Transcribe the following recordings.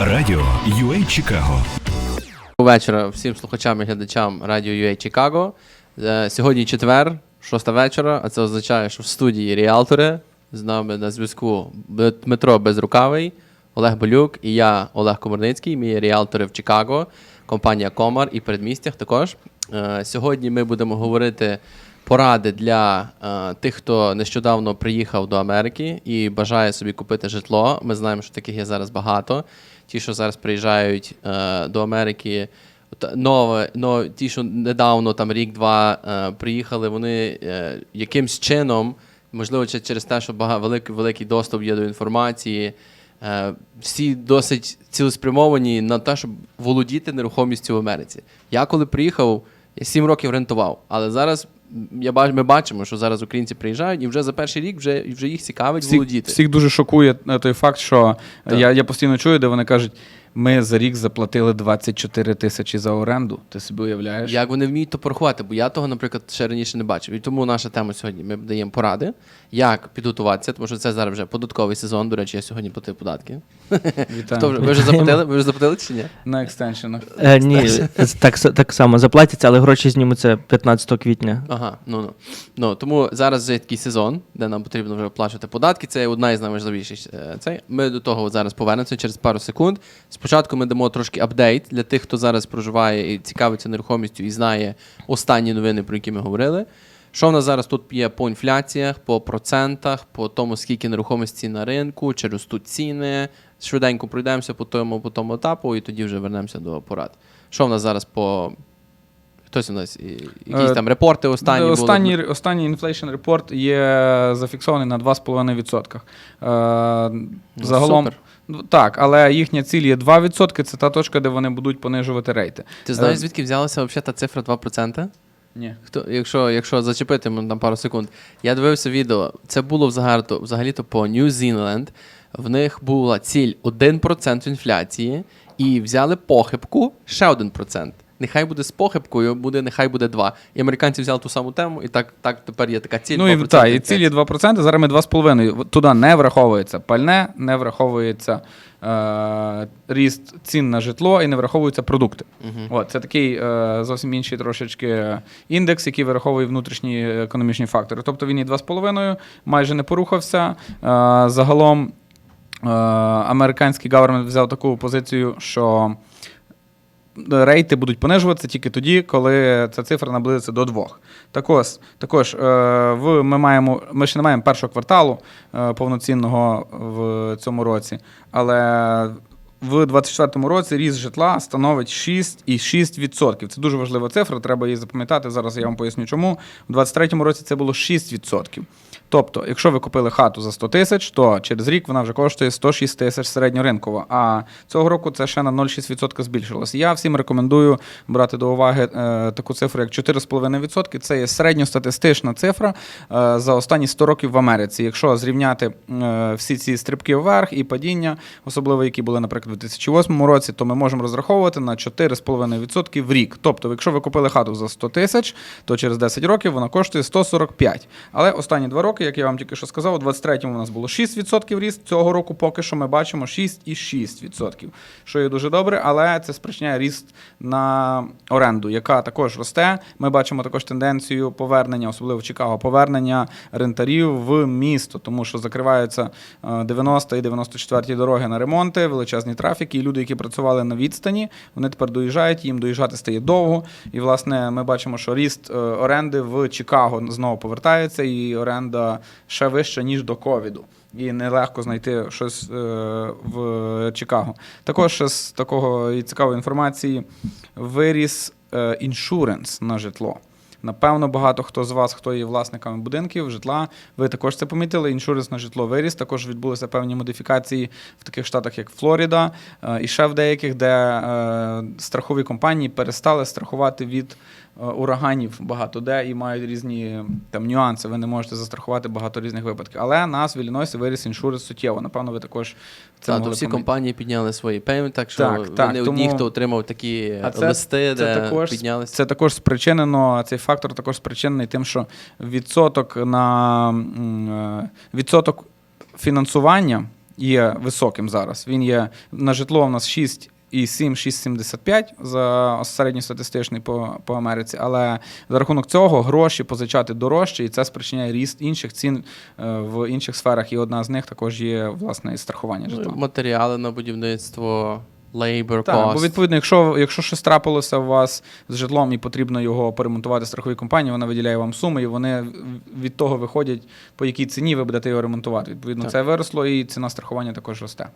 Радіо UA Чикаго. вечора всім слухачам і глядачам радіо UA Чикаго. Е, Сьогодні четвер, шоста вечора, а це означає, що в студії ріалтори з нами на зв'язку Дмитро Безрукавий, Олег Болюк і я, Олег Комарницький. Є ріалтори в Чикаго, компанія Комар і передмістях також. Е, Сьогодні ми будемо говорити поради для е, тих, хто нещодавно приїхав до Америки і бажає собі купити житло. Ми знаємо, що таких є зараз багато. Ті, що зараз приїжджають е, до Америки, нове, но, ті, що недавно, там рік-два е, приїхали, вони е, якимсь чином, можливо, через те, що бага, великий, великий доступ є до інформації. Е, всі досить цілеспрямовані на те, щоб володіти нерухомістю в Америці. Я коли приїхав, я сім років рентував, але зараз я бач, ми бачимо, що зараз українці приїжджають, і вже за перший рік вже, вже їх цікавить Всіх, володіти. всіх дуже шокує е, той факт, що Так. я, я постійно чую, де вони кажуть, ми за рік заплатили 24 тисячі за оренду. Ти собі уявляєш? Як вони вміють то порахувати? Бо я того, наприклад, ще раніше не бачив. І тому наша тема сьогодні. Ми даємо поради, як підготуватися, тому що це зараз вже податковий сезон. До речі, я сьогодні платив податки. Вітаю. Хто вже ви вже заплатили? Ви вже заплатили чи ні? На екстеншенах. Е, ні, так, так само заплатяться, але гроші знімуться 15 квітня. Ага, ну ну. Ну тому зараз вже такий сезон, де нам потрібно вже оплачувати податки. Це одна із найважливіших. е, Цей ми до того зараз повернемося через пару секунд. Спочатку ми дамо трошки апдейт для тих, хто зараз проживає і цікавиться нерухомістю і знає останні новини, про які ми говорили. Що в нас зараз тут є по інфляціях, по процентах, по тому, скільки нерухомості на ринку, чи ростуть ціни. Швиденько пройдемося по тому, по тому етапу, і тоді вже вернемося до порад. Що в нас зараз по. Хтось у нас і- якісь Е, там репорти останні були? останній, останній inflation report є зафіксований на 2,5%. Е, загалом, супер. Ну, так, але їхня ціль є 2%, це та точка, де вони будуть понижувати рейти. Ти знаєш, Е, звідки взялася взагалі та цифра 2%? Ні. Хто, якщо, якщо зачепити мене там пару секунд, я дивився відео. Це було взагалі-то, взагалі-то по New Zealand. В них була ціль 1% інфляції, і взяли похибку ще 1%. Нехай буде з похибкою, буде, нехай буде 2. І американці взяли ту саму тему, і так, так тепер є така ціль. Ну і, 2% та, і інфляції. цілі 2%, зараз ми 2,5%. Туди не враховується пальне, не враховується е, ріст цін на житло і не враховуються продукти. Мгм. От, це такий е, зовсім інший трошечки індекс, який враховує внутрішні економічні фактори. Тобто він і 2,5%, майже не порухався. Е, загалом е, американський гавермент взяв таку позицію, що рейти будуть понижуватися тільки тоді, коли ця цифра наблизиться до двох. Також, також е, в, ми, маємо, ми ще не маємо першого кварталу е, повноцінного в цьому році, але в 2024 році ріст житла становить 6,6%. Це дуже важлива цифра, треба її запам'ятати. Зараз я вам поясню, чому. У 2023 році це було 6%. Тобто, якщо ви купили хату за 100 тисяч, то через рік вона вже коштує 106 тисяч середньоринкова. А цього року це ще на 0,6% збільшилось. Я всім рекомендую брати до уваги е, таку цифру, як 4,5%. Це є середньостатистична цифра е, за останні 100 років в Америці. Якщо зрівняти е, всі ці стрибки вверх і падіння, особливо які були, наприклад, у 2008 році, то ми можемо розраховувати на 4,5% в рік. Тобто, якщо ви купили хату за 100 тисяч, то через 10 років вона коштує 145. Але останні два роки, як я вам тільки що сказав, у 23-му у нас було 6% ріст. Цього року поки що ми бачимо 6,6%, що є дуже добре, але це спричиняє ріст на оренду, яка також росте. Ми бачимо також тенденцію повернення, особливо в Чикаго, повернення рентарів в місто, тому що закриваються е, 90 і 94 дороги на ремонти, величезні трафіки, і люди, які працювали на відстані, вони тепер доїжджають, їм доїжджати стає довго. І, власне, ми бачимо, що ріст е, оренди в Чикаго знову повертається, і оренда ще вища, ніж до ковіду. І нелегко знайти щось е, в Чикаго. Також з такого цікавої інформації виріс е, іншуренс на житло. Напевно, багато хто з вас, хто є власниками будинків, житла, ви також це помітили. Іншуренс на житло виріс. Також відбулися певні модифікації в таких штатах, як Флоріда, е, і ще в деяких, де страхові компанії перестали страхувати від ураганів багато де і мають різні там нюанси. Ви не можете застрахувати багато різних випадків. Але нас в Іллінойсі виріс іншуренс суттєво. Напевно, ви також це Так, то могли всі помітити. компанії підняли свої пеймент, так що Так, ви так, не одні, тому- хто отримав такі А це- листи, це де також- піднялися. Це також спричинено, цей фактор також спричинений тим, що відсоток на е, відсоток фінансування є високим зараз. Він є на житло у нас 6 і 7, 6,75 за середньостатистичний по, по Америці. Але за рахунок цього гроші позичати дорожче, і це спричиняє ріст інших цін е, в інших сферах. І одна з них також є власне і страхування житла. Ну, Матеріали на будівництво, labor Так, cost. бо відповідно, якщо, якщо щось трапилося у вас з житлом і потрібно його поремонтувати страховій компанії, вона виділяє вам суми, і вони від того виходять, по якій ціні ви будете його ремонтувати. Відповідно, Так. це виросло, і ціна страхування також росте.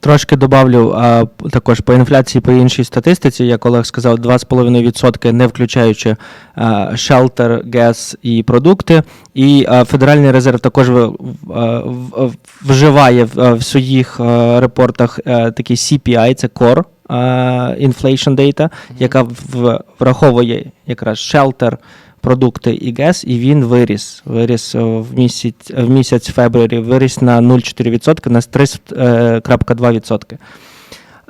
Трошки добавлю а, також по інфляції, по іншій статистиці, як Олег сказав, 2,5% не включаючи а, шелтер, газ і продукти. І а, Федеральний резерв також в- в- а, в- вживає в, в своїх а, репортах а, такий CPI, це core а, inflation data, яка враховує якраз шелтер. Продукти і ГЕС, і він виріс. Виріс е, в місяць в місяць фебруарі, виріс на 0,4%, на 3,2%.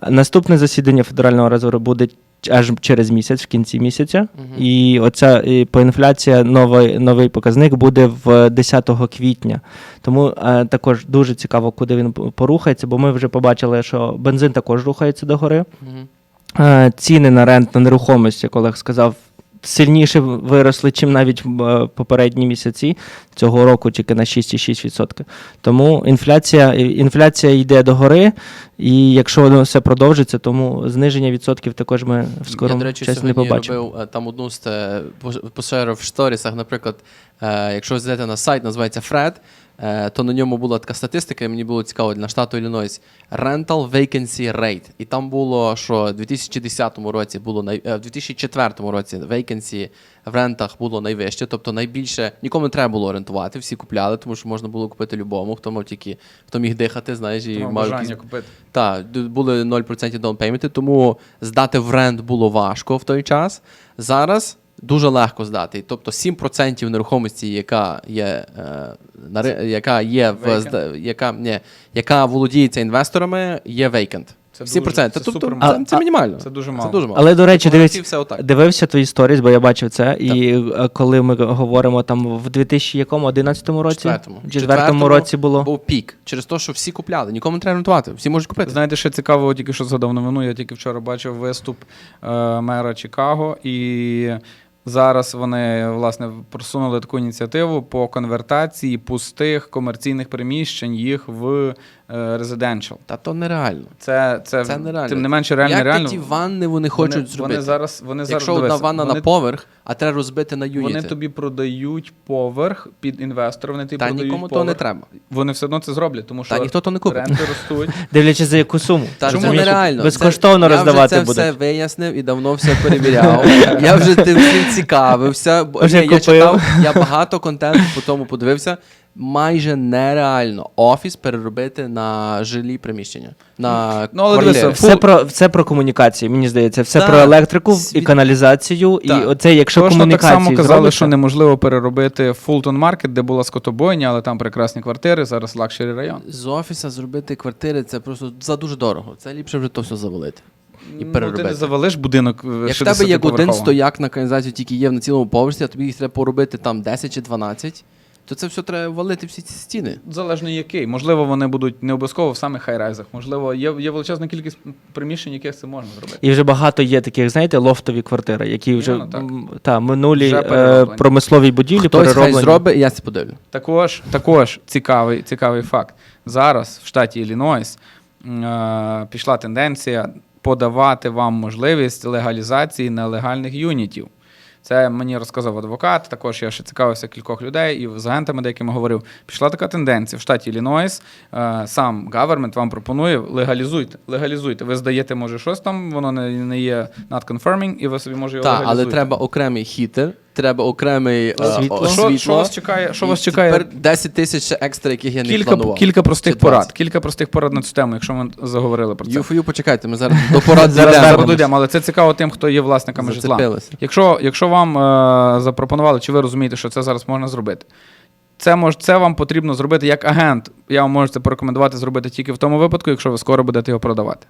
Наступне засідання Федерального резерву буде аж через місяць, в кінці місяця. Угу. І оця і по інфляція новий, новий показник буде в 10 квітня. Тому е, також дуже цікаво, куди він порухається, бо ми вже побачили, що бензин також рухається догори. Угу. Е, ціни на рент на нерухомість, як Олег сказав, сильніше виросли, чим навіть е, попередні місяці цього року, тільки на 6,6%. Тому інфляція, інфляція йде догори, і якщо воно все продовжиться, тому зниження відсотків також ми в Я, скорому до речі, часі не побачимо. робив е, там одну з е, поширив в сторісах, наприклад, якщо ви зайдете на сайт, називається Fred, е, то на ньому була така статистика, і мені було цікаво для штату Іллінойс. Rental Vacancy Rate. І там було, що в 2010 році було е, в 2004 році vacancy в рентах було найвище, тобто найбільше нікому не треба було орендувати, всі купляли, тому що можна було купити любому, хто мав тільки хто міг дихати, знаєш, і мав якісь купити. так, були 0% даунпейменти, тому здати в рент було важко в той час. Зараз дуже легко здати. Тобто 7% нерухомості, яка є, е, на, яка є в зда- яка, ні, яка володіється інвесторами, є vacant. Це 7%. дуже- це тобто, супер це, це мінімально. Це дуже мало. Це дуже мало. Але, до речі, Тобто, дивись, всі все отак. дивився твої сторіс, бо я бачив це. І е, коли ми говоримо там в 2011 році, Четвертому. в четвертому році було. був пік. Через те, що всі купляли. Нікому не треба рентувати. Всі можуть купити. Знаєте, ще цікаво, тільки що згадав новину. Я тільки вчора бачив виступ е, мера Чикаго, і зараз вони власне просунули таку ініціативу по конвертації пустих комерційних приміщень їх в е, резиденшал. Та то нереально. Це, це, Це нереально. тим не менше реально Як реально. ті ванни вони хочуть вони, зробити? Вони зараз, вони зараз Якщо одна ванна вони, на поверх, а треба розбити на юніти. вони тобі продають поверх під інвестора. Вони тобі Та продають нікому то не треба. Вони все одно це зроблять, тому що Та ніхто то не купить. ренти ростуть. Дивлячись за яку суму. Та Чому це нереально. безкоштовно Це- роздавати Я вже це будуть. все вияснив і давно все перевіряв. я вже тим всім цікавився. бо- Вже я купив. читав, я багато контенту по тому подивився. Майже нереально офіс переробити на жилі приміщення. На Ну, але квартири. дивися, Все про все про комунікації, мені здається, все Так. про електрику і Світ- каналізацію. Так. І оце, якщо Точно так комунікації само казали, зробиться, що неможливо переробити Фултон Маркет, де була скотобойня, але там прекрасні квартири, зараз лакшері район. з офіса зробити квартири це просто за дуже дорого. Це ліпше вже то все завалити. І Ну, ти переробити. не завалиш будинок. е, Як в тебе є один стояк на каналізацію, тільки є на цілому поверсі, а тобі їх треба поробити там 10 чи 12, то це все треба валити всі ці стіни. Залежно який. Можливо, вони будуть не обов'язково в самих хайрайзах. Можливо, є, є величезна кількість приміщень, яких це можна зробити. І вже багато є таких, знаєте, лофтові квартири, які вже Іменно так. м, та, минулі Вже е, перероблені. промислові будівлі Хтось хай перероблені. зробить, і я це подивлю. Також, також цікавий, цікавий факт. Зараз в штаті Іллінойс м, е, пішла тенденція подавати вам можливість легалізації нелегальних юнітів. Це мені розказав адвокат. Також я ще цікавився кількох людей і з агентами деякими говорив. Пішла така тенденція в штаті Іллінойс. Е, сам гавермент вам пропонує легалізуйте. Легалізуйте. Ви здаєте, може, щось там, воно не, не є not confirming, і ви собі може його Так, але треба окремий хітер, треба окремий е, Світло. Що, світло. що вас чекає? Що вас чекає? Тепер 10 тисяч екстра, яких я не Кілька, планував. кілька простих Чи 20. порад. Кілька простих порад на цю тему, якщо ми заговорили про це. Юфою почекайте, ми зараз до порад Зараз дійдемо. зараз дійдемо, але це цікаво тим, хто є власниками житла. Зацепилися. Якщо, якщо вам е, запропонували, чи ви розумієте, що це зараз можна зробити, це, мож, це вам потрібно зробити як агент. Я вам можу це порекомендувати зробити тільки в тому випадку, якщо ви скоро будете його продавати.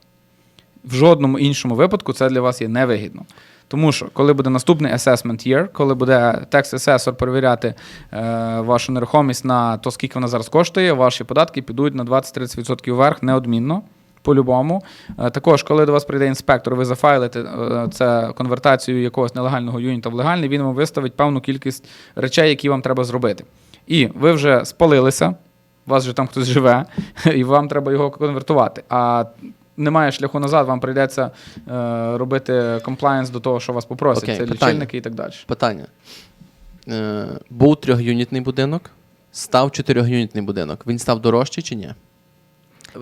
В жодному іншому випадку це для вас є невигідно. Тому що, коли буде наступний assessment year, коли буде текст-асесор перевіряти е, вашу нерухомість на то, скільки вона зараз коштує, ваші податки підуть на 20-30% вверх неодмінно. По-любому. Е, Також, коли до вас прийде інспектор, ви зафайлите е, це конвертацію якогось нелегального юніта в легальний, він вам виставить певну кількість речей, які вам треба зробити. І ви вже спалилися, у вас вже там хтось живе, і вам треба його конвертувати. А немає шляху назад, вам прийдеться е, робити комплаєнс до того, що вас попросять. Окей, це питання. лічильники і так далі. Питання. Е, був трьохюнітний будинок, став чотирьохюнітний будинок. Він став дорожчий чи ні?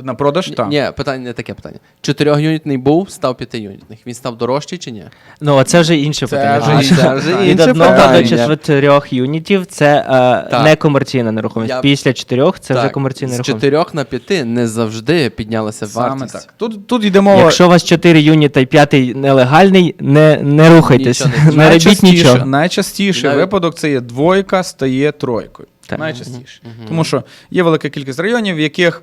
На продаж так. Ні, питання не таке питання. Чотирьохюнітний був, став п'ятиюнітний. Він став дорожчий чи ні? Ну, це вже інше Це питання. вже тому інше що питання. Від Інше одного питання. до чотирьох юнітів це е, Так. некомерційна нерухомість. Я- Після чотирьох це вже комерційна З нерухомість. чотирьох на п'яти не завжди піднялася Саме вартість. так. Тут, тут йде мова. Якщо у вас 4 юніта і п'ятий нелегальний, не, не рухайтесь, Нічого не- не робіть найчастіше, нічого. найчастіший Навіть- випадок це є двойка стає тройкою. Так. Найчастіше. Тому що є велика кількість районів, в яких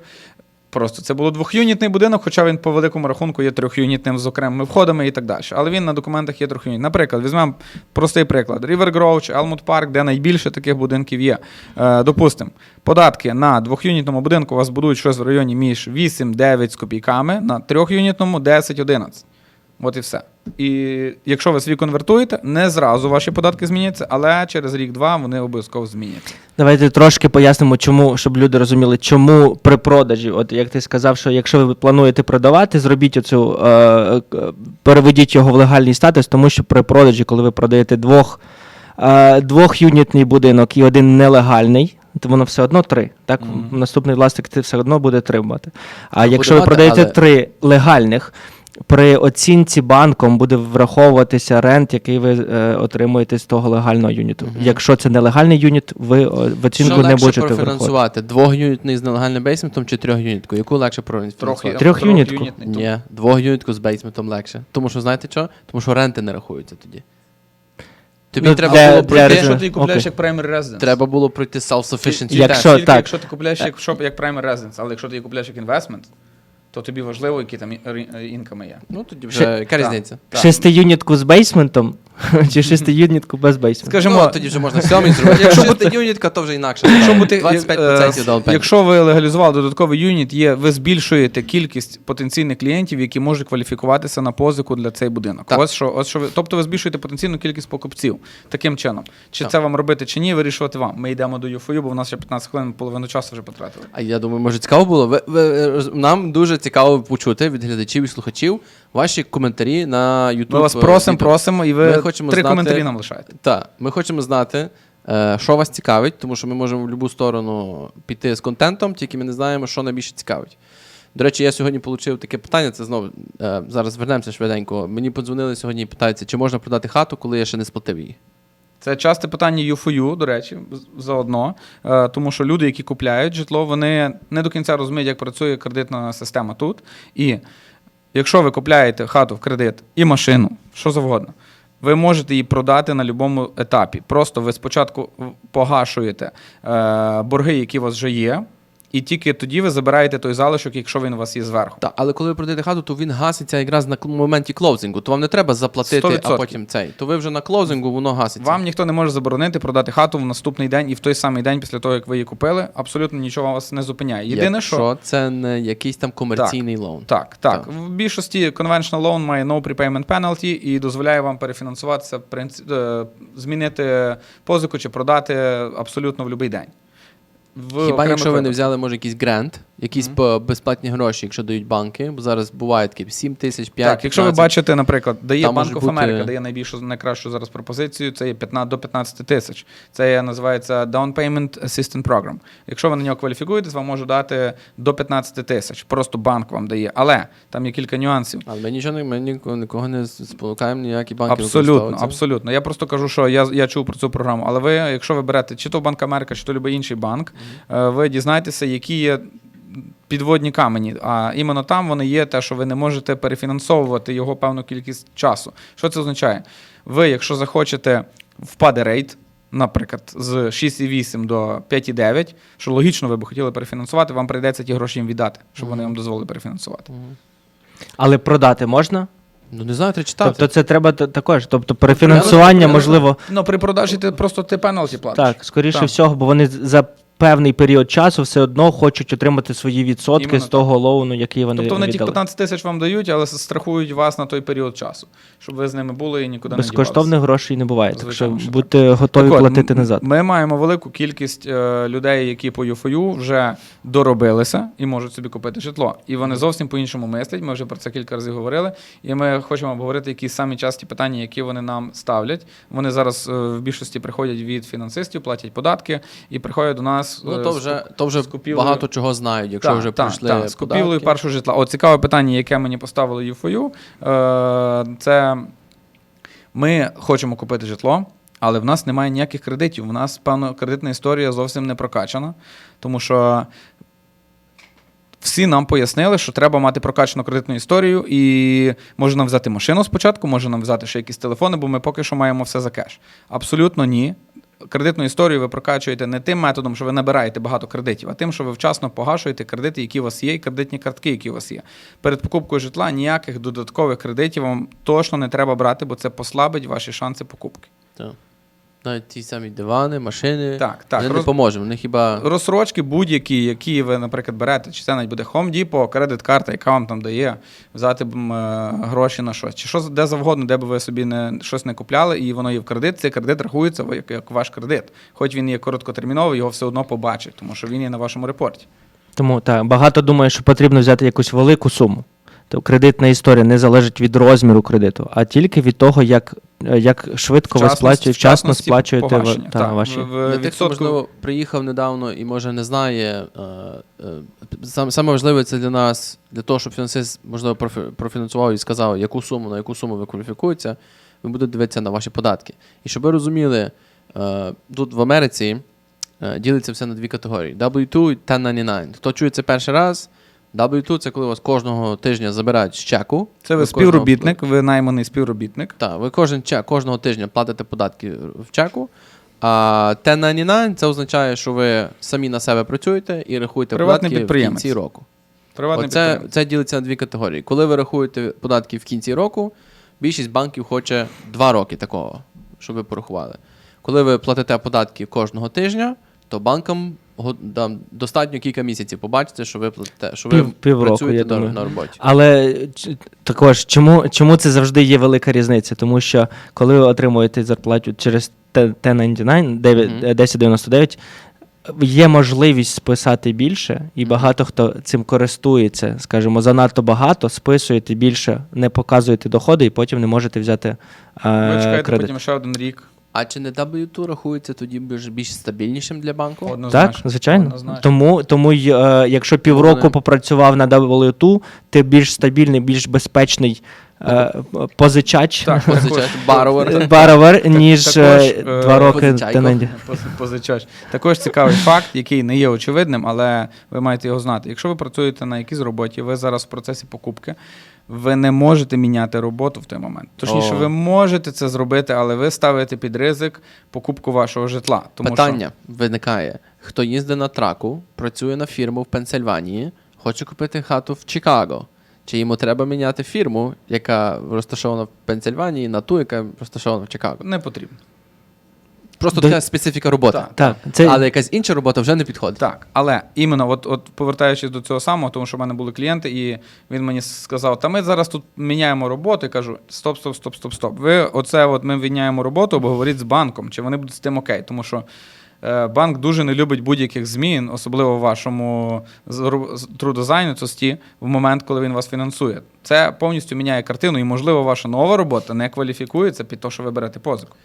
просто це було двохюнітний будинок, хоча він по великому рахунку є трьохюнітним з окремими входами і так далі. Але він на документах є трьохюнітний. Наприклад, візьмемо простий приклад: River Grove чи Elmwood Park, де найбільше таких будинків є. Е, допустимо, податки на двохюнітному будинку у вас будуть щось в районі між 8-9 з копійками, на трьохюнітному 10-11. От і все. І якщо ви свій конвертуєте, не зразу ваші податки зміняться, але через рік-два вони обов'язково зміняться. Давайте трошки пояснимо, чому, щоб люди розуміли, чому при продажі, от як ти сказав, що якщо ви плануєте продавати, зробіть оцю, е, переведіть його в легальний статус, тому що при продажі, коли ви продаєте двох, е, двохюнітний будинок і один нелегальний, то воно все одно три. Так, наступний власник ти все одно буде три мати. А Буде якщо ви продаєте але- три легальних, при оцінці банком буде враховуватися рент, який ви е, отримуєте з того легального юніту. Якщо це нелегальний юніт, ви о, в оцінку Що не легше будете враховувати. профінансувати? Двохюнітний з нелегальним бейсментом чи трьохюнітку? Яку легше профінансувати? Трьохюнітку. трьохюнітний. Ні, двохюнітку з бейсментом легше. Тому що знаєте що? Тому що ренти не рахуються тоді. Тобі Ну, треба для- було для пройти. Якщо ти купляєш Окей. як primary residence. Треба було пройти self-sufficiency Якщо- test. Тільки так. якщо ти купляєш як, щоб, як primary residence, але якщо ти її купляєш як investment, то тобі важливо, які там інками є. Ну тоді вже Ще- яка різниця? Шестиюнітку з бейсментом чи шестиюнітку без бейсменту? Скажімо, Ну, тоді вже можна сьомий зробити. Якщо буде юнітка, то вже інакше. Якщо бути, 25% е, якщо ви легалізували додатковий юніт, є, ви збільшуєте кількість потенційних клієнтів, які можуть кваліфікуватися на позику для цей будинок. Так. Ось що, ось що ви, тобто ви збільшуєте потенційну кількість покупців таким чином. Чи Так. це вам робити, чи ні, вирішувати вам. Ми йдемо до ЮФОЮ, бо в нас ще 15 хвилин, половину часу вже потратили. А я думаю, може цікаво було. Ви, ви, нам дуже цікаво почути від глядачів і слухачів ваші коментарі на YouTube. Ми вас е, просимо, просимо, і ви Ми хочемо три знати- коментарі нам лишаєте. Так, ми хочемо знати, е, що вас цікавить, тому що ми можемо в будь-яку сторону піти з контентом, тільки ми не знаємо, що найбільше цікавить. До речі, я сьогодні отримав таке питання. Це знову е, зараз вернемося швиденько. Мені подзвонили сьогодні і питаються, чи можна продати хату, коли я ще не сплатив її. Це часте питання ЮФОЮ, до речі, заодно, е, тому що люди, які купляють житло, вони не до кінця розуміють, як працює кредитна система тут. І якщо ви купляєте хату в кредит і машину, що завгодно, ви можете її продати на будь-якому етапі. Просто ви спочатку погашуєте е, борги, які у вас вже є, і тільки тоді ви забираєте той залишок, якщо він у вас є зверху. Так, але коли ви продаєте хату, то він гаситься якраз на моменті клоузингу. То вам не треба заплатити, 100%. потім цей. То ви вже на клоузингу воно гаситься. Вам ніхто не може заборонити продати хату в наступний день і в той самий день після того, як ви її купили. Абсолютно нічого вас не зупиняє. Єдине, Якщо що це не якийсь там комерційний лоун. Так, так. Так. В більшості conventional loan має no prepayment penalty і дозволяє вам перефінансуватися, е, змінити позику чи продати абсолютно в будь-який день. В Хіба якщо ви не взяли, може, якийсь грант, якісь по- безплатні гроші, якщо дають банки, бо зараз буває такі 7 тисяч, 5 Так, якщо ви 15. бачите, наприклад, дає Там може of бути- America, дає найбільшу найкращу зараз пропозицію, це є 15 до 15 тисяч. Це є, називається Down Payment Assistant Program. Якщо ви на нього кваліфікуєтесь, вам можуть дати до 15 тисяч. Просто банк вам дає. Але там є кілька нюансів. Але ми нічого не ми нікого, нікого не спонукаємо, ніякі банки Абсолютно, використовуються. абсолютно. Я просто кажу, що я, я чув про цю програму. Але ви, якщо ви берете чи то Банк Америка, чи то будь-який інший банк, ви дізнаєтеся, які є підводні камені. А іменно там вони є те, що ви не можете перефінансовувати його певну кількість часу. Що це означає? Ви, якщо захочете, впаде рейт. Наприклад, з 6,8 до 5,9, що логічно ви б хотіли перефінансувати, вам прийдеться ті гроші їм віддати, щоб вони вам дозволили перефінансувати. Але продати можна? Ну не знаю, треба читати. Тобто це треба також. Тобто перефінансування, можливо, Ну, при продажі ти просто ти пеналті платиш. так, скоріше Так. всього, бо вони за певний період часу все одно хочуть отримати свої відсотки Іменно з того лоуну, який вони Тобто вони віддали. 15 тисяч вам дають, але страхують вас на той період часу, щоб ви з ними були і нікуди не Безкоштовних грошей не буває, так що Звичайно, будьте готові Так платити м- назад. Ми маємо велику кількість е, людей, які по ЮФОЮ вже доробилися і можуть собі купити житло. І вони зовсім по-іншому мислять. Ми вже про це кілька разів говорили. І ми хочемо обговорити які самі часті питання, які вони нам ставлять. Вони зараз е, в більшості приходять від фінансистів, платять податки і приходять до нас. Ну е, то вже, то вже купівлею- багато чого знають, якщо Так, вже так, пройшли так, з купівлею першого житла. От цікаве питання, яке мені поставили ЮФОЮ. Е, це ми хочемо купити житло, але в нас немає ніяких кредитів. У нас, певно, кредитна історія зовсім не прокачана, тому що. Всі нам пояснили, що треба мати прокачану кредитну історію, і може нам взяти машину спочатку, може нам взяти ще якісь телефони, бо ми поки що маємо все за кеш. Абсолютно ні. Кредитну історію ви прокачуєте не тим методом, що ви набираєте багато кредитів, а тим, що ви вчасно погашуєте кредити, які у вас є, і кредитні картки, які у вас є. Перед покупкою житла ніяких додаткових кредитів вам точно не треба брати, бо це послабить ваші шанси покупки. Так. Навіть ті самі дивани, машини. Так, так. Вони не Роз- поможемо. Вони хіба. Розсрочки будь-які, які ви, наприклад, берете, чи це навіть буде Home Depot, кредит-карта, яка вам там дає, взяти м, е, гроші на щось. Чи що де завгодно, де б ви собі не, щось не купляли, і воно є в кредит, цей кредит рахується як, як ваш кредит. Хоч він є короткотерміновий, його все одно побачить, тому що він є на вашому репорті. Тому так, багато думає, що потрібно взяти якусь велику суму. То кредитна історія не залежить від розміру кредиту, а тільки від того, як, е, як швидко ви сплачуєте, вчасно сплачуєте ви- та, Так, ваші. в- в Для тих, хто, можливо, приїхав недавно і може не знає. е, е, сам- Саме важливе це для нас, для того, щоб фінансист, можливо, профінансував і сказав, яку суму, на яку суму ви кваліфікуєтеся, ви будете дивитися на ваші податки. І щоб ви розуміли, тут в Америці ділиться все на дві категорії: W2 і 1099. Хто чує це перший раз, W2 це коли вас кожного тижня забирають з чеку. Це ви кожного- співробітник, ви найманий співробітник. так, ви кожен чек, кожного тижня платите податки в чеку. А 1099 це означає, що ви самі на себе працюєте і рахуєте Приватний податки в підприємець. кінці року. Приватний Оце, підприємець. це ділиться на дві категорії. Коли ви рахуєте податки в кінці року, більшість банків хоче два роки такого, щоб ви порахували. Коли ви платите податки кожного тижня, то банкам там, достатньо кілька місяців побачити, що ви платите, що ви Пів- півроку, працюєте я на, думаю. на роботі. Але ч- також чому, чому це завжди є велика різниця? Тому що коли ви отримуєте зарплату через Т- 1099, 9, Мгм. е, 1099, є можливість списати більше, і багато хто цим користується, скажімо, занадто багато, списуєте більше, не показуєте доходи, і потім не можете взяти е, Ви чекаєте кредит. потім ще один рік. А чи не W2 рахується тоді більш, більш стабільнішим для банку? Так, звичайно. Однозначно. Тому, тому й, е, якщо півроку Вони- попрацював на W2, ти більш стабільний, більш безпечний е, позичач. Так, Позичаєте borrower. Баровер, ніж Також, е, е, два роки позичайко. тененді. Поз- Позичач. Також цікавий факт, який не є очевидним, але ви маєте його знати. Якщо ви працюєте на якійсь роботі, ви зараз в процесі покупки, ви не можете міняти роботу в той момент. Точніше, О. ви можете це зробити, але ви ставите під ризик покупку вашого житла. Тому Питання виникає: хто їздить на траку, працює на фірму в Пенсильванії, хоче купити хату в Чикаго. Чи йому треба міняти фірму, яка розташована в Пенсильванії, на ту, яка розташована в Чикаго? що не потрібно. Просто До- така специфіка роботи. Так. Так, це Але якась інша робота вже не підходить. Так, але іменно, от, от повертаючись до цього самого, тому що в мене були клієнти, і він мені сказав: Та ми зараз тут міняємо роботу. Я кажу: стоп, стоп, стоп, стоп, стоп. Ви оце от ми міняємо роботу, обговоріть з банком, чи вони будуть з тим окей. Тому що е, банк дуже не любить будь-яких змін, особливо в вашому трудозайнятості, в момент, коли він вас фінансує. Це повністю міняє картину, і, можливо, ваша нова робота не кваліфікується під те, що ви берете позику.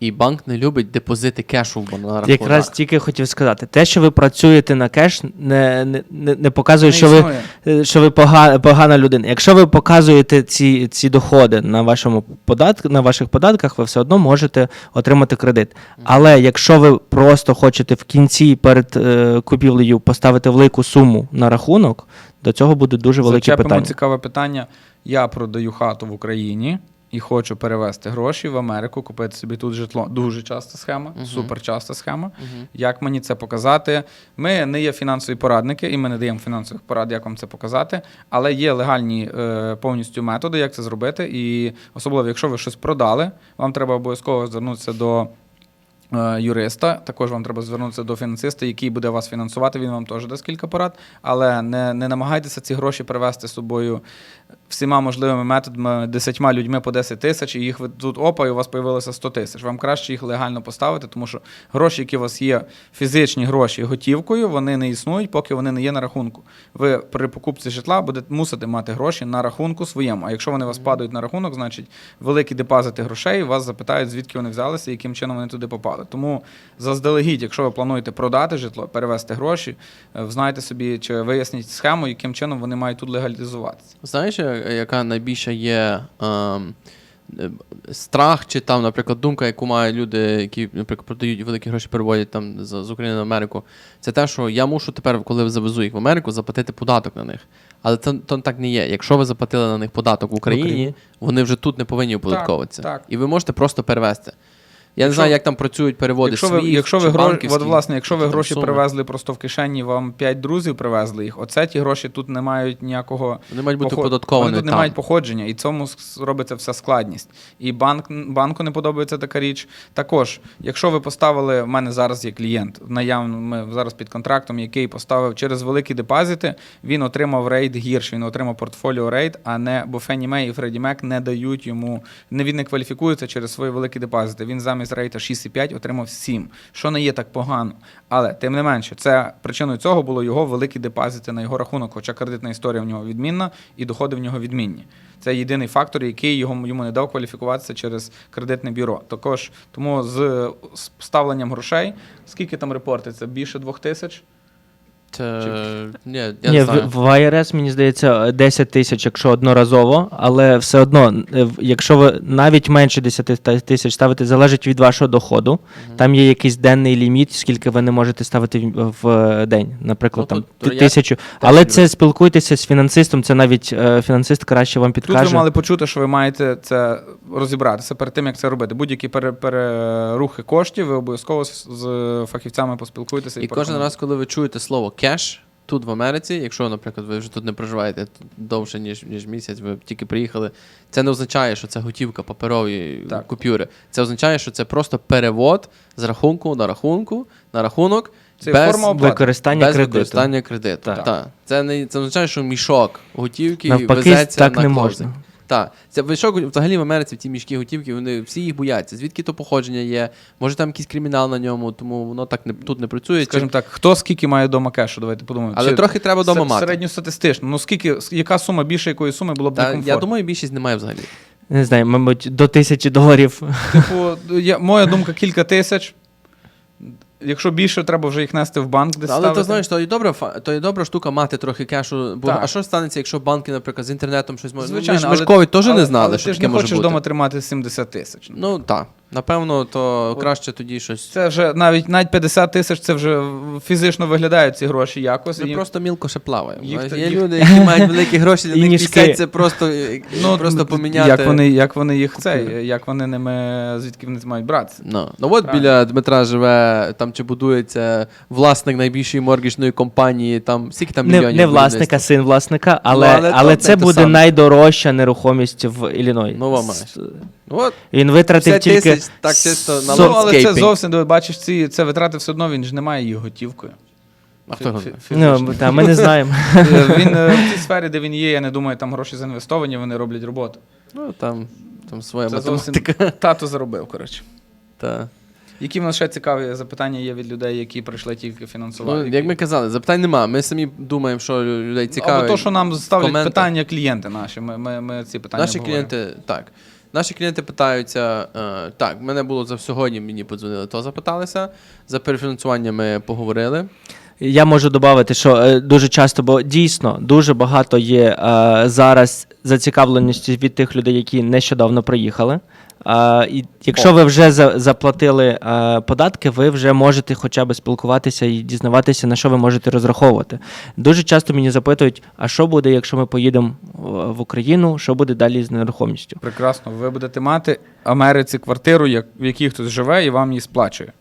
І банк не любить депозити кешу в рахунок. якраз тільки хотів сказати. Те, що ви працюєте на кеш, не, не, не, показує, Не що ви, існує. е, що ви погана, погана людина. Якщо ви показуєте ці, ці доходи на, вашому подат, на ваших податках, ви все одно можете отримати кредит. Але якщо ви просто хочете в кінці перед е, купівлею поставити велику суму на рахунок, до цього буде дуже велике Зачепимо питання. цікаве питання. Я продаю хату в Україні, і хочу перевести гроші в Америку, купити собі тут житло. Дуже часта схема, супер часта схема. Як мені це показати? Ми не є фінансові порадники, і ми не даємо фінансових порад, як вам це показати. Але є легальні е, повністю методи, як це зробити. І особливо, якщо ви щось продали, вам треба обов'язково звернутися до. е, Юриста, також вам треба звернутися до фінансиста, який буде вас фінансувати. Він вам теж дасть кілька порад, але не, не намагайтеся ці гроші привезти з собою всіма можливими методами, десятьма людьми по 10 тисяч, і їх ви тут опа, і у вас появилося 100 тисяч. Вам краще їх легально поставити, тому що гроші, які у вас є, фізичні гроші готівкою, вони не існують, поки вони не є на рахунку. Ви при покупці житла будете мусите мати гроші на рахунку своєму. А якщо вони у вас падають на рахунок, значить великі депозити грошей, вас запитають, звідки вони взялися і яким чином вони туди попали. Тому заздалегідь, якщо ви плануєте продати житло, перевести гроші, е, знайте собі чи виясніть схему, яким чином вони мають тут легалізуватися. Знаєш, я- яка найбільша є ем, е, страх, чи там, наприклад, думка, яку мають люди, які, наприклад, продають великі гроші, переводять там з, з України на Америку, це те, що я мушу тепер, коли завезу їх в Америку, заплатити податок на них. Але це то так не є. Якщо ви заплатили на них податок в Україні, Україні. вони вже тут не повинні оподатковуватися. так. І ви можете просто перевести. Я не знаю, як там працюють переводи. Якщо ви, SWIFT якщо ви чи гроші, банківські, от, власне, якщо ви там гроші суми. привезли просто в кишені, вам п'ять друзів привезли їх. Оце ті гроші тут не мають ніякого Вони мають бути поход- оподатковані Вони тут не там. мають походження, і цьому с- робиться вся складність. І банк банку не подобається така річ. Також, якщо ви поставили, в мене зараз є клієнт, наявно ми зараз під контрактом, який поставив через великі депозити, він отримав рейд гірше, він отримав портфоліо рейд, а не бо Фенні Мей і Фредді Мек не дають йому, не він не кваліфікується через свої великі депозити. Він замість рейта 6,5 отримав 7, що не є так погано. Але тим не менше, це причиною цього було його великі депозити на його рахунок, хоча кредитна історія в нього відмінна і доходи в нього відмінні. Це єдиний фактор, який його йому не дав кваліфікуватися через кредитне бюро. Також тому з з ставленням грошей, скільки там репортиться? Більше двох тисяч. Це... Ні, я Ні, не в, знаю. в IRS, мені здається, 10 тисяч, якщо одноразово, але все одно, е, в- якщо ви навіть менше 10 та- тисяч ставите, залежить від вашого доходу. Там є якийсь денний ліміт, скільки ви не можете ставити в, в день, наприклад, Ну, там то- то ти- я тисячу. Але це спілкуйтеся з фінансистом, це навіть е, фінансист краще вам Тут ви підкаже. мали почути, що ви маєте це розібратися перед тим, як це робити. Будь-які пере- перерухи коштів, ви обов'язково з, з фахівцями поспілкуйтеся. І кожен раз, коли ви чуєте слово кеш тут в Америці, якщо, наприклад, ви вже тут не проживаєте довше, ніж, ніж місяць, ви тільки приїхали, це не означає, що це готівка паперові Так. купюри. Це означає, що це просто перевод з рахунку на рахунку на рахунок Це без, форма оплати. Використання без кредиту. використання кредиту. Так. Так. Це, не, це означає, що мішок готівки Навпаки, везеться так на не кожний. можна. Так, це мішок взагалі в Америці ті мішки готівки, вони всі їх бояться. Звідки то походження є? Може там якийсь кримінал на ньому, тому воно так не тут не працює. Скажімо так, хто скільки має вдома кешу? Давайте подумаємо. Але трохи треба вдома сер- мати. Середньостатистично. Ну скільки, яка сума більше якої суми було б Та, некомфортно? я думаю, більшість немає взагалі. Не знаю, мабуть, до тисячі доларів. Типу, я, моя думка кілька тисяч. Якщо більше, треба вже їх нести в банк, де Але ставити. ти знаєш, то і добра то і добра штука мати трохи кешу. Бо а що станеться, якщо банки, наприклад, з інтернетом щось можуть? Звичайно, ну, ми ж, ми ж ковід теж але- не знали, але що ти таке не може хочеш вдома тримати 70 тисяч. Ну так. Напевно, то краще тоді щось. Це вже навіть навіть 50 тисяч це вже фізично виглядають ці гроші якось. Ми і- просто мілко ще плаваємо. Їх Є їх- люди, які мають великі гроші, для них ніжки. 50 це просто, е, просто поміняти. Як вони, як вони їх цей, як вони ними, звідки вони це мають братися? Ну, ну от Правильно. біля Дмитра живе, там чи будується власник найбільшої моргічної компанії, там скільки там мільйонів не власника, син власника, але, Ну, але але, то це буде найдорожча нерухомість в Ілліної. Ну, вам С- Ну, От, Він витратив 50 тільки тисяч, так чисто на Ну, але це зовсім, диви, бачиш, ці, це витрати все одно, він ж не має її готівкою. А хто його Фі- знає? фізично. Ну, та, ми не знаємо. Е, Він е, в цій сфері, де він є, я не думаю, там гроші заінвестовані, вони роблять роботу. Ну, там, там своя Це зовсім математика. тато заробив, коротше. Та. Які в нас ще цікаві запитання є від людей, які прийшли тільки фінансувати? Ну, як ми казали, запитань нема. Ми самі думаємо, що людей цікавить. Або то, що нам ставлять коменти. питання клієнти наші. Ми, ми, ми ці питання Наші обговорюємо. клієнти, так. Наші клієнти питаються, е, так, мене було за сьогодні, мені подзвонили, то запиталися. За перефінансування ми поговорили. Я можу додати, що е, дуже часто, бо дійсно дуже багато є е, зараз зацікавленості від тих людей, які нещодавно приїхали. Е, і якщо ви вже за, заплатили е, податки, ви вже можете хоча б спілкуватися і дізнаватися, на що ви можете розраховувати. Дуже часто мені запитують, а що буде, якщо ми поїдемо в в Україну, що буде далі з нерухомістю? Прекрасно. Ви будете мати Америці квартиру, як, в якій хтось живе, і вам її сплачує.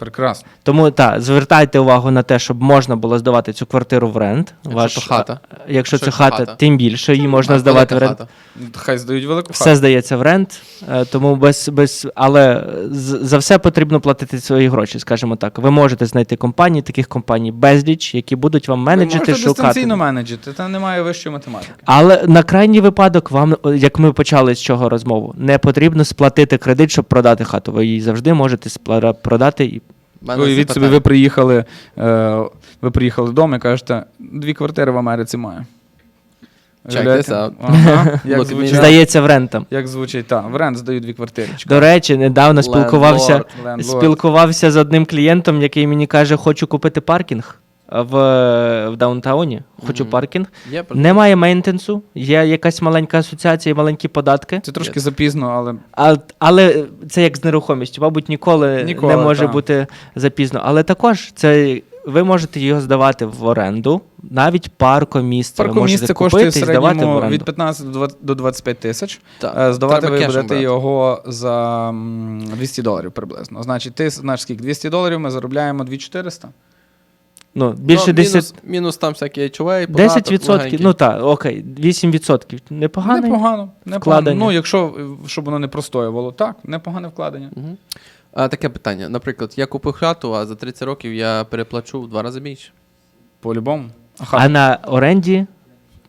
Прекрасно. Тому так, звертайте увагу на те, щоб можна було здавати цю квартиру в рент. Якщо то хата. Якщо Якщо це хата, хата. тим більше її можна А, здавати в рент. хата. Хай здають велику Все здається в рент, е, тому без, без але за все потрібно платити свої гроші, скажімо так. Ви можете знайти компанії, таких компаній безліч, які будуть вам Ви менеджити, можете шукати. дистанційно менеджити, там немає вищої математики. Але на крайній випадок вам, як ми почали з чого розмову, не потрібно сплатити кредит, щоб продати хату. Ви її завжди можете продати і мене Уявіть собі, запитання. ви приїхали, е, ви приїхали вдома і кажете, дві квартири в Америці маю. Check Уявляєте? out. Ага, як, Look at me звучить, здається в рентам. як звучить, так, в рент здаю дві квартири. До речі, недавно спілкувався. Landlord. Landlord. Спілкувався з одним клієнтом, який мені каже, хочу купити паркінг в, в даунтауні. Хочу паркінг. Є про- Немає мейнтенсу, є якась маленька асоціація, маленькі податки. Це трошки запізно, але А, але це як з нерухомістю, мабуть, ніколи, Ніколи, не може так. бути запізно. Але також це ви можете його здавати в оренду, навіть паркомісце. паркомісце коштує в середньому від 15 до 25 тисяч. Так. Е, Здавати Треба ви будете брати. його за 200 доларів приблизно. Значить, ти знаєш скільки? 200 доларів ми заробляємо 2400. Ну, більше Ну, 10, мінус, мінус там всякі HOA, 10 відсотків. легенький. Ну так, окей, 8 відсотків. Непогано. Непогано. непогано. вкладення. Ну, якщо е, щоб воно не простоювало, так, непогане вкладення. Мгм. А, таке питання. Наприклад, я купив хату, а за 30 років я переплачу в два рази більше. По-любому. А, А на оренді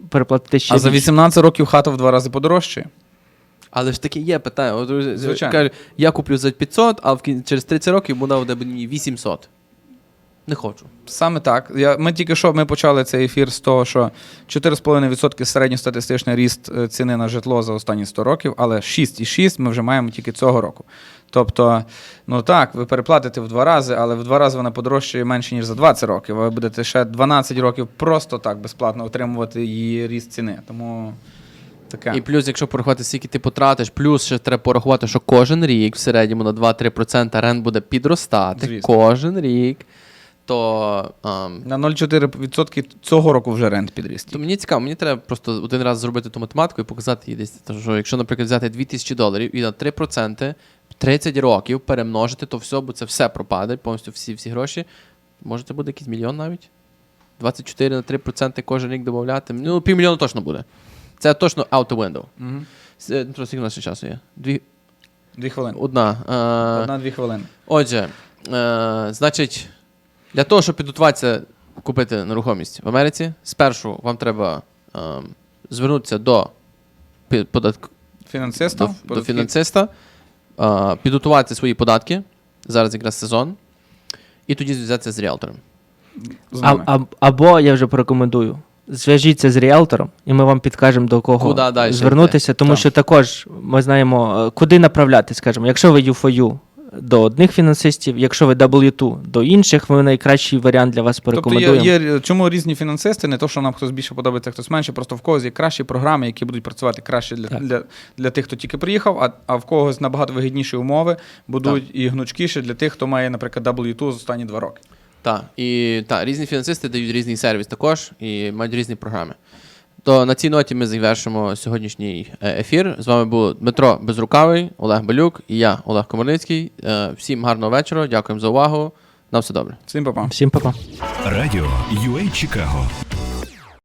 переплатити ще а за більше. 18 років хата в два рази подорожчає. Але ж таке є питання. От, друзі, Звичайно. кажуть, я куплю за 500, а в кін- через 30 років вона буде мені 800. Не хочу. Саме так. Я, ми тільки що ми почали цей ефір з того, що 4,5% середньостатистичний ріст е, ціни на житло за останні 100 років, але 6,6 ми вже маємо тільки цього року. Тобто, ну так, ви переплатите в два рази, але в два рази вона подорожчає менше, ніж за 20 років. Ви будете ще 12 років просто так безплатно отримувати її ріст ціни. Тому таке. І плюс, якщо порахувати, скільки ти потратиш, плюс ще треба порахувати, що кожен рік в середньому на 2-3% рент буде підростати. Звісно. Кожен рік. То, ам, На 0,4% цього року вже рент підріс. то мені цікаво, мені треба просто один раз зробити ту математику і показати їй десь. Тому що якщо, наприклад, взяти 2000 доларів і на 3% 30 років перемножити, то все, бо це все пропаде, повністю всі, всі гроші. Може, це буде якийсь мільйон навіть? 24 на 3% кожен рік додати. Ну, півмільйона точно буде. Це точно out the window. С- Дмитро, скільки у нас ще часу є? Дві, Дві хвилини. одна. Е, Одна-дві хвилини. Отже, е, значить, для того, щоб підготуватися купити нерухомість в Америці, спершу вам треба е, звернутися до, пі- податк... Фінансиста. до, до фінансиста, е, підготувати свої податки. Зараз якраз сезон. І тоді зв'язатися з ріелтором. З А, нами. а, або я вже порекомендую. Зв'яжіться з ріелтором, і ми вам підкажемо до кого Куда дальше звернутися, тому Так. що також ми знаємо, е, куди направляти, скажімо, якщо ви U4U до одних фінансистів, якщо ви W2 до інших, ми найкращий варіант для вас Тобто є, є чому різні фінансисти, не то, що нам хтось більше подобається, хтось менше, просто в когось є кращі програми, які будуть працювати краще для, Так. для, для тих, хто тільки приїхав, а, а в когось набагато вигідніші умови будуть і гнучкіші для тих, хто має, наприклад, W2 з останні два роки. Так, і та, різні фінансисти дають різний сервіс також і мають різні програми. То на цій ноті ми завершимо сьогоднішній е, ефір. З вами був Дмитро Безрукавий, Олег Балюк і я, Олег Комарницький. Е, Всім гарного вечора, дякуємо за увагу. На все добре. Всім па-па. Всім па-па. Радіо UA Чикаго